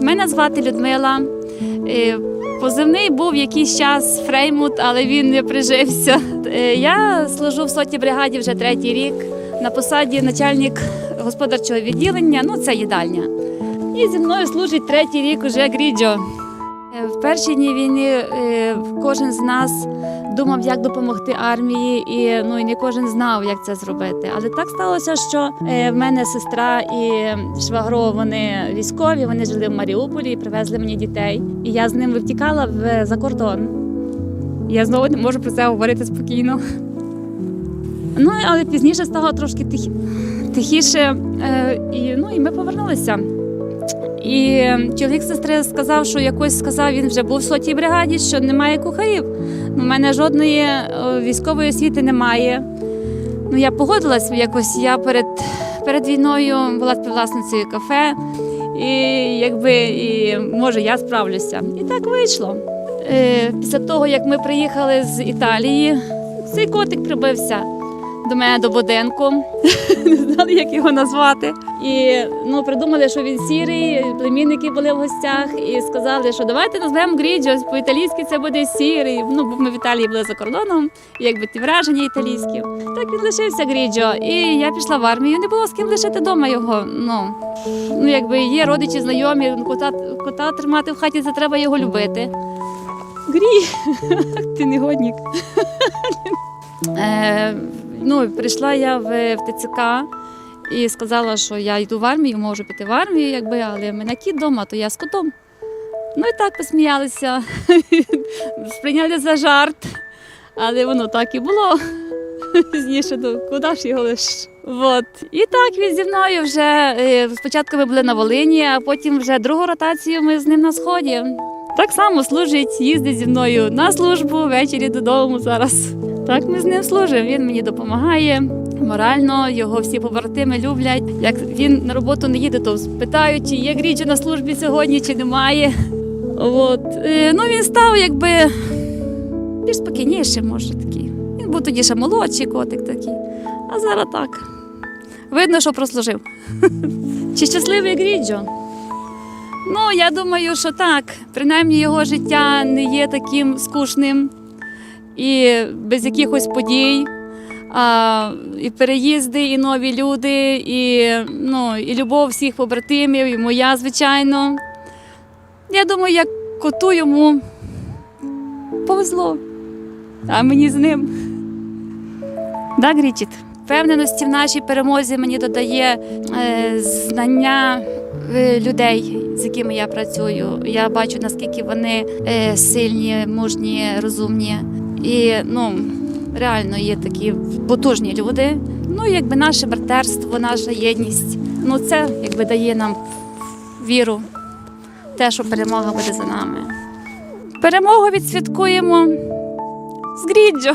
Мене звати Людмила. Е, Позивний був якийсь час Фреймут, але він не прижився. Е, Я служу в сотні бригаді вже третій рік на посаді начальник господарчого відділення. Ну, це їдальня. І зі мною служить третій рік уже Гріджо. Е, В перші дні війни е, кожен з нас думав, як допомогти армії, і ну і не кожен знав, як це зробити. Але так сталося, що е, в мене сестра і швагро вони військові, вони жили в Маріуполі і привезли мені дітей. І я з ними втікала в за кордон. Я знову не можу про це говорити спокійно. Ну але пізніше стало трошки тихі, тихіше, і ну і ми повернулися. І чоловік сестри сказав, що якось сказав, він вже був в сотій бригаді, що немає кухарів. У мене жодної е, військової освіти немає. Ну, я погодилась якось. Я перед, перед війною була співвласницею кафе, і якби і може я справлюся. І так вийшло. Е, після того, як ми приїхали з Італії, цей котик прибився до мене до будинку. Не знали, як його назвати. І ну, придумали, що він сірий, племінники були в гостях і сказали, що давайте назвемо Гріджо, по-італійськи це буде сірий. Ну, бо ми в Італії були за кордоном, і якби ті враження італійські. Так він лишився Гріджо. І я пішла в армію. Не було з ким лишити вдома його. Ну, ну якби є родичі, знайомі, кота, кота тримати в хаті, це треба його любити. Грі, ти негодник. Ну, прийшла я в, ТЦК і сказала, що я йду в армію, можу піти в армію, якби, але мене кіт вдома, то я з котом. Ну і так посміялися, сприйняли за жарт, але воно так і було. Пізніше, ну, куди ж його лиш? От. І так він зі мною вже е, спочатку ми були на Волині, а потім вже другу ротацію ми з ним на сході. Так само служить, їздить зі мною на службу, ввечері додому зараз. Так ми з ним служимо. Він мені допомагає морально, його всі побратими люблять. Як він на роботу не їде, то питають, чи є Гріджо на службі сьогодні, чи немає. От. Е, Ну він став якби більш спокійніше, може такий. Він був тоді ще молодший котик такий. А зараз так. Видно, що прослужив. Чи щасливий Гріджо? Ну, я думаю, що так. Принаймні його життя не є таким скучним і без якихось подій. А, і переїзди, і нові люди, і, ну, і любов всіх побратимів, і моя, звичайно. Я думаю, як коту йому повезло, а мені з ним. Да, Грічіт? Впевненості в нашій перемозі мені додає е, знання е, людей, з якими я працюю. Я бачу, наскільки вони е, сильні, мужні, розумні. І ну, реально є такі потужні люди. Ну, якби наше братерство, наша єдність. Ну, це якби дає нам віру, те, що перемога буде за нами. Перемогу відсвяткуємо з Гріджо.